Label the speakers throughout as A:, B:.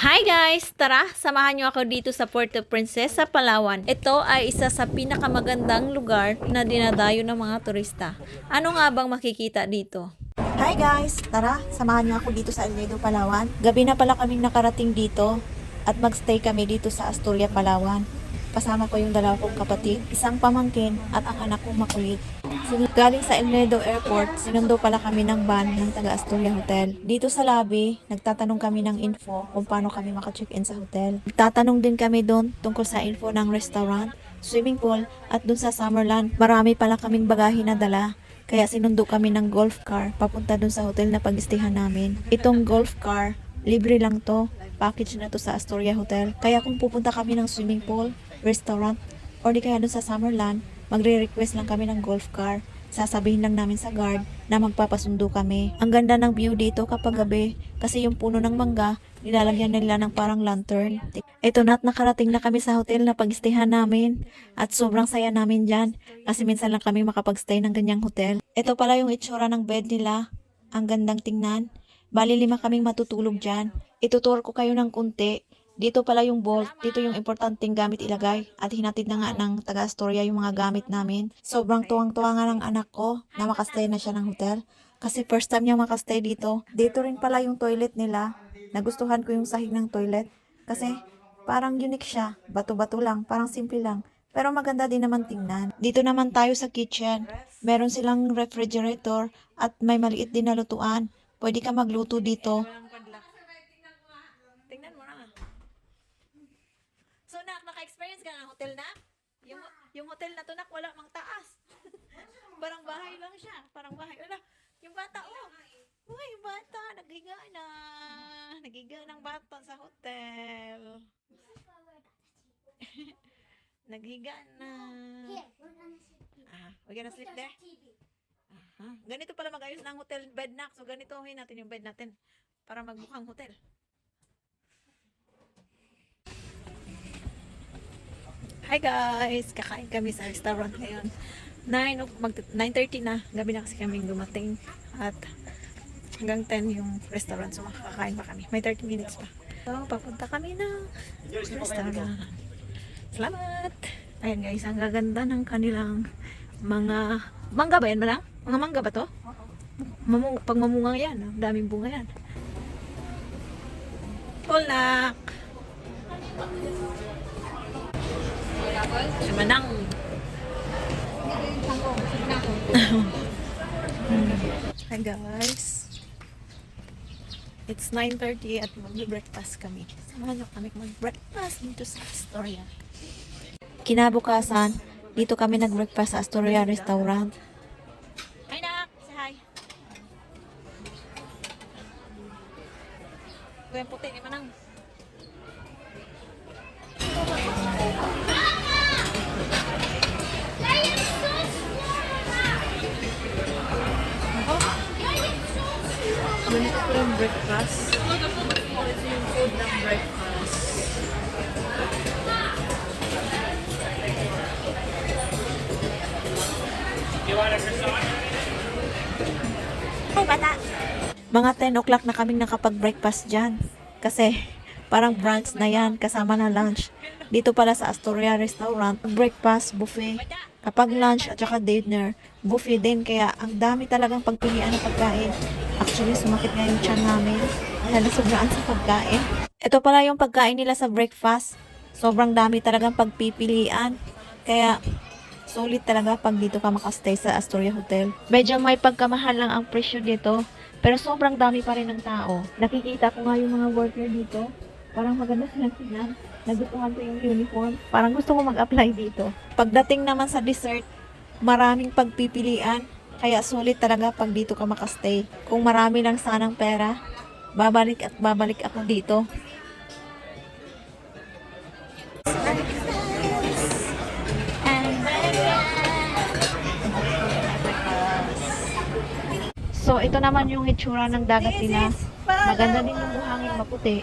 A: Hi guys! Tara, samahan niyo ako dito sa Puerto Princesa, Palawan. Ito ay isa sa pinakamagandang lugar na dinadayo ng mga turista. Ano nga bang makikita dito?
B: Hi guys! Tara, samahan niyo ako dito sa El Nido, Palawan. Gabi na pala kaming nakarating dito at magstay kami dito sa Astoria, Palawan. Kasama ko yung dalawa kong kapatid, isang pamangkin at ang anak kong makulit. Galing sa El Nido Airport, sinundo pala kami ng van ng taga Astoria Hotel. Dito sa lobby, nagtatanong kami ng info kung paano kami maka-check-in sa hotel. Nagtatanong din kami doon tungkol sa info ng restaurant, swimming pool at doon sa Summerland. Marami pala kaming bagahe na dala. Kaya sinundo kami ng golf car papunta dun sa hotel na pag-istihan namin. Itong golf car, libre lang to. Package na to sa Astoria Hotel. Kaya kung pupunta kami ng swimming pool, restaurant, or di kaya dun sa Summerland, magre-request lang kami ng golf car. Sasabihin lang namin sa guard na magpapasundo kami. Ang ganda ng view dito kapag gabi kasi yung puno ng mangga, nilalagyan nila ng parang lantern. Ito na't nakarating na kami sa hotel na pag-stayhan namin at sobrang saya namin dyan kasi minsan lang kami makapag-stay ng ganyang hotel. Ito pala yung itsura ng bed nila. Ang gandang tingnan. Bali lima kaming matutulog dyan. Itutur ko kayo ng kunti. Dito pala yung vault. Dito yung importanteng gamit ilagay. At hinatid na nga ng taga Astoria yung mga gamit namin. Sobrang tuwang-tuwa nga ng anak ko na makastay na siya ng hotel. Kasi first time niya makastay dito. Dito rin pala yung toilet nila. Nagustuhan ko yung sahig ng toilet. Kasi parang unique siya. Bato-bato lang. Parang simple lang. Pero maganda din naman tingnan. Dito naman tayo sa kitchen. Meron silang refrigerator at may maliit din na lutuan. Pwede ka magluto dito.
A: Tingnan mo na. So, nak, naka-experience ka ng hotel na? Yung, yung hotel na to, nak, wala mang taas. Parang bahay lang siya. Parang bahay. Wala. Yung bata, oh. Uy, yung bata. Naghiga na. Naghiga ng bata sa hotel. Naghiga na. Ah, we're gonna sleep there? Aha. Ganito pala mag-ayos ng hotel bed nak. So, ganitohin natin yung bed natin para magmukhang hotel. Hi guys! Kakain kami sa restaurant ngayon. 9, o- mag, 9.30 na. Gabi na kasi kami dumating. At hanggang 10 yung restaurant. So makakain pa kami. May 30 minutes pa. So papunta kami ng restaurant. Salamat! Ayan guys, ang gaganda ng kanilang mga... Mangga ba yan ba Mga mangga ba to? Mamu pag mamunga yan, ang daming bunga yan. Polak! Sumanang. Hi guys. It's 9.30 at mag-breakfast kami. Samahan niyo kami mag-breakfast dito sa Astoria.
B: Kinabukasan, dito kami nag-breakfast sa Astoria Restaurant.
A: Hi nak! Say hi! Kuya puti ni breakfast. Ito yung food ng breakfast.
B: Hi, bata! Mga 10 o'clock na kaming nakapag-breakfast dyan. Kasi parang brunch na yan, kasama na lunch. Dito pala sa Astoria Restaurant, breakfast, buffet. Kapag lunch at saka dinner, buffet din. Kaya ang dami talagang pagpilian ng pagkain. Actually, sumakit nga yung tiyan namin. Dahil nasubraan sa pagkain. Ito pala yung pagkain nila sa breakfast. Sobrang dami talagang pagpipilian. Kaya Solid talaga pag dito ka makastay sa Astoria Hotel. Medyo may pagkamahal lang ang presyo dito, pero sobrang dami pa rin ng tao. Nakikita ko nga yung mga worker dito. Parang maganda silang tingnan. Nagustuhan ko yung uniform. Parang gusto ko mag-apply dito. Pagdating naman sa dessert, maraming pagpipilian. Kaya sulit talaga pag dito ka makastay. Kung marami lang sanang pera, babalik at babalik ako dito. So, ito naman yung itsura ng dagat nila. Maganda din yung buhangin maputi.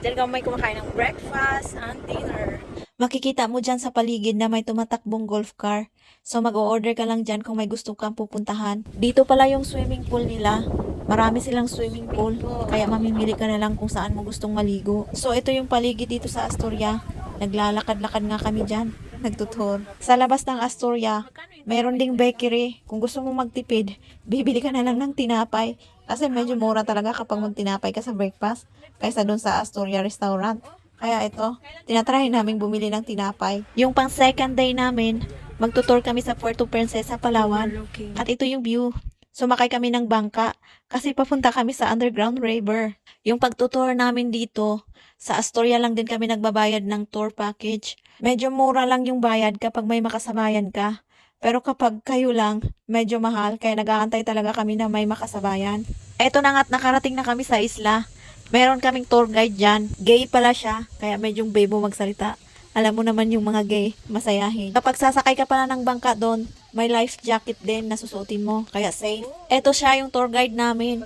A: Ka may kumakain ng breakfast and dinner.
B: Makikita mo dyan sa paligid na may tumatakbong golf car. So mag-o-order ka lang dyan kung may gusto kang pupuntahan. Dito pala yung swimming pool nila. Marami silang swimming pool, kaya mamimili ka na lang kung saan mo gustong maligo. So, ito yung paligid dito sa Astoria. Naglalakad-lakad nga kami dyan. Nagtutor. Sa labas ng Astoria, meron ding bakery. Kung gusto mo magtipid, bibili ka na lang ng tinapay. Kasi medyo mura talaga kapag magtinapay ka sa breakfast kaysa doon sa Astoria restaurant. Kaya ito, tinatry namin bumili ng tinapay. Yung pang second day namin, magtutor kami sa Puerto Princesa, Palawan. At ito yung view. Sumakay kami ng bangka kasi papunta kami sa underground river. Yung pagtutour namin dito, sa Astoria lang din kami nagbabayad ng tour package. Medyo mura lang yung bayad kapag may makasabayan ka. Pero kapag kayo lang, medyo mahal kaya nag-aantay talaga kami na may makasabayan. Eto na nga't nakarating na kami sa isla. Meron kaming tour guide dyan. Gay pala siya, kaya medyo bebo magsalita. Alam mo naman yung mga gay, masayahin. Kapag sasakay ka pala ng bangka doon, may life jacket din na susuotin mo, kaya safe. Eto siya yung tour guide namin.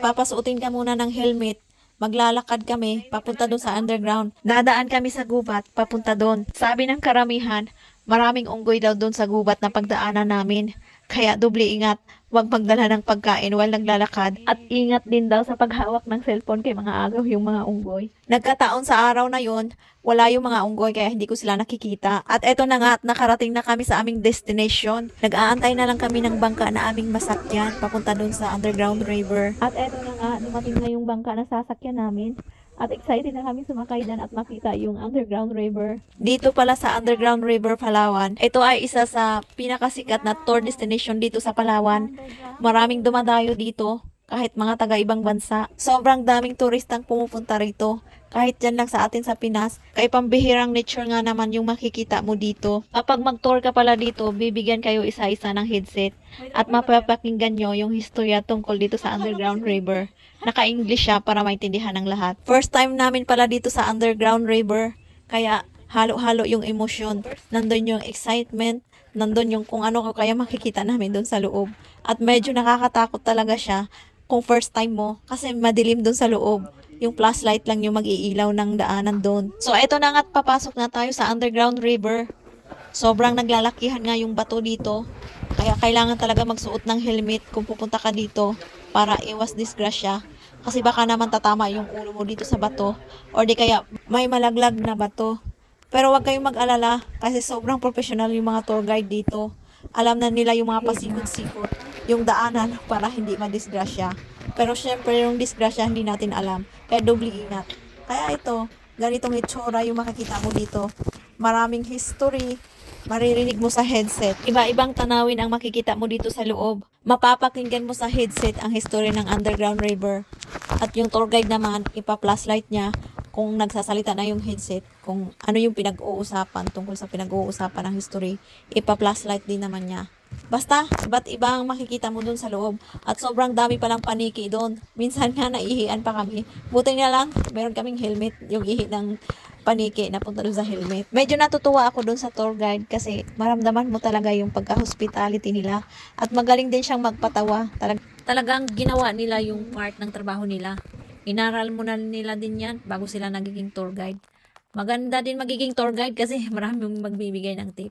B: Papasuotin ka muna ng helmet. Maglalakad kami, papunta doon sa underground. Dadaan kami sa gubat, papunta doon. Sabi ng karamihan, maraming unggoy daw doon sa gubat na pagdaanan namin. Kaya doble ingat, huwag magdala ng pagkain while naglalakad. At ingat din daw sa paghawak ng cellphone kay mga agaw yung mga unggoy. Nagkataon sa araw na yon, wala yung mga unggoy kaya hindi ko sila nakikita. At eto na nga at nakarating na kami sa aming destination. Nag-aantay na lang kami ng bangka na aming masakyan papunta doon sa underground river. At eto na nga, dumating na yung bangka na sasakyan namin. At excited na kami sumakay dyan at makita yung underground river. Dito pala sa underground river Palawan, ito ay isa sa pinakasikat na tour destination dito sa Palawan. Maraming dumadayo dito, kahit mga taga ibang bansa. Sobrang daming turistang pumupunta rito. Kahit dyan lang sa atin sa Pinas, kay pambihirang nature nga naman yung makikita mo dito. Kapag mag-tour ka pala dito, bibigyan kayo isa-isa ng headset at mapapakinggan nyo yung historya tungkol dito sa underground river. Naka-English siya para maintindihan ng lahat. First time namin pala dito sa underground river, kaya halo-halo yung emosyon. Nandun yung excitement, nandun yung kung ano kaya makikita namin doon sa loob. At medyo nakakatakot talaga siya kung first time mo kasi madilim doon sa loob. Yung flashlight lang yung mag-iilaw ng daanan doon. So, eto na nga't papasok na tayo sa underground river. Sobrang naglalakihan nga yung bato dito. Kaya kailangan talaga magsuot ng helmet kung pupunta ka dito para iwas disgrasya. Kasi baka naman tatama yung ulo mo dito sa bato. Or di kaya may malaglag na bato. Pero wag kayong mag-alala kasi sobrang professional yung mga tour guide dito. Alam na nila yung mga pasikot-sikot, yung daanan para hindi madisgrasya. Pero syempre yung disgrasya hindi natin alam. Kaya doble ingat. Kaya ito, ganitong itsura yung makikita mo dito. Maraming history, maririnig mo sa headset. Iba-ibang tanawin ang makikita mo dito sa loob. Mapapakinggan mo sa headset ang history ng underground river. At yung tour guide naman, ipa-flashlight niya kung nagsasalita na yung headset, kung ano yung pinag-uusapan tungkol sa pinag-uusapan ng history, ipa-flashlight din naman niya. Basta, iba't iba ang makikita mo dun sa loob. At sobrang dami palang paniki doon. Minsan nga naihian pa kami. Buti nga lang, meron kaming helmet, yung ihi ng paniki na punta doon sa helmet. Medyo natutuwa ako doon sa tour guide kasi maramdaman mo talaga yung pagka-hospitality nila. At magaling din siyang magpatawa. Talag talagang ginawa nila yung part ng trabaho nila. Inaral mo na nila din yan bago sila nagiging tour guide. Maganda din magiging tour guide kasi maraming magbibigay ng tip.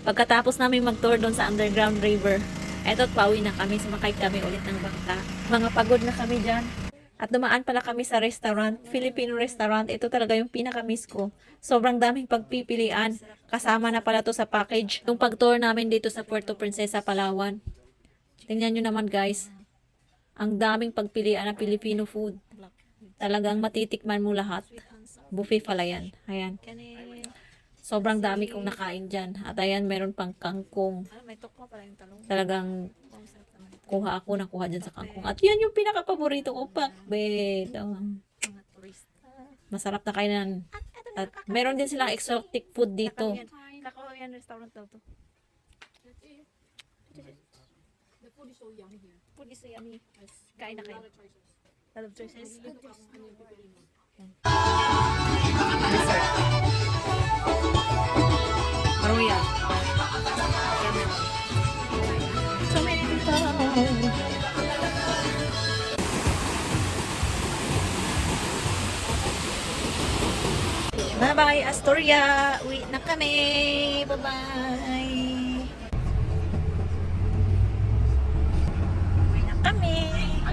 B: Pagkatapos namin mag-tour doon sa underground river, eto't pauwi na kami, sumakay kami ulit ng bangka. Mga pagod na kami dyan. At dumaan pala kami sa restaurant, Filipino restaurant. Ito talaga yung pinaka-miss ko. Sobrang daming pagpipilian. Kasama na pala to sa package. Yung pag-tour namin dito sa Puerto Princesa, Palawan. Tingnan nyo naman guys. Ang daming pagpilian ng Filipino food. Talagang matitikman mo lahat. Buffet pala yan. Ayan. Sobrang dami kong nakain dyan. At ayan, meron pang kangkong.
A: May tokwa pala yung talong.
B: Talagang kuha ako, nakuha dyan sa kangkong. At yan yung pinaka-paborito ko, pakbet. Oh. Masarap na kainan. At meron din silang exotic food dito. Hawaiian restaurant daw to.
C: The food is so yummy here.
B: Food is so yummy. Kain na
C: A
B: kayo.
C: lot of choices.
B: Lot of choices. Maruya. So many. Bye-bye, Astoria. Uwi na kami. Bye-bye. Uwi na kami.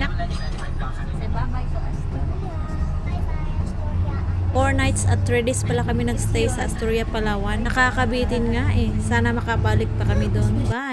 B: Na-
A: Bye-bye to Astoria.
B: Four nights at three days pala kami nagstay sa Astoria, Palawan. Nakakabitin nga eh. Sana makabalik pa kami doon. Bye!